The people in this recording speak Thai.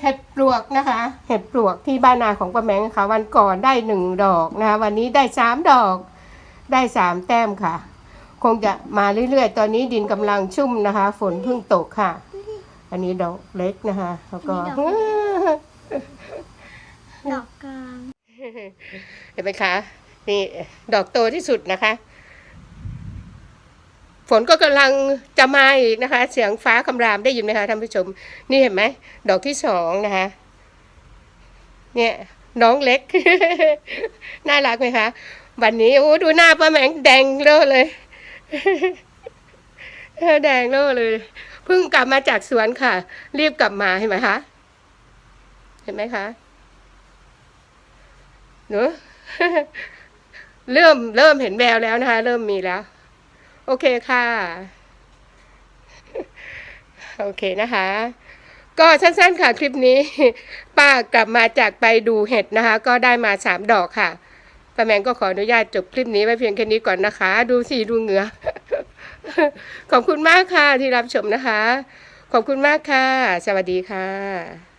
เห็ดปลวกนะคะ เห็ดปลวกที่บ้านนาของป้าแมงค่ะ วันก่อนได้หนึ่งดอกนะคะ วันนี้ได้สามดอก ได้สามแต้มค่ะ คงจะมาเรื่อยๆ ตอนนี้ดินกำลังชุ่มนะคะ ฝนเพิ่งตกค่ะ อันนี้ดอกเล็กนะคะ แล้วก็ดอกกลาง เห็นไหมคะ นี่ดอกโตที่สุดนะคะ ฝนก็กำลังจะมาอีกนะคะ เสียงฟ้าคำรามได้ยินไหมคะท่านผู้ชม นี่เห็นไหมดอกที่สองนะคะ เนี่ยน้องเล็ก น่ารักไหมคะ วันนี้โอ้ดูหน้าป้าแมงแดงเลอเลยแดงเลอเลยเพิ่งกลับมาจากสวนค่ะ รีบกลับมาเห็นไหมคะ เห็นไหมคะเนอะเริ่มเริ่มเห็นแววแล้วนะคะ เริ่มมีแล้ว โอเคค่ะ โอเคนะคะ ก็สั้นๆค่ะคลิปนี้ ป้ากลับมาจากไปดูเห็ดนะคะ ก็ได้มาสามดอกค่ะป้าแมงก็ขออนุญาตจบคลิปนี้ไว้เพียงแค่นี้ก่อนนะคะ ดูสิดูเหงือ ขอบคุณมากค่ะที่รับชมนะคะ ขอบคุณมากค่ะ สวัสดีค่ะ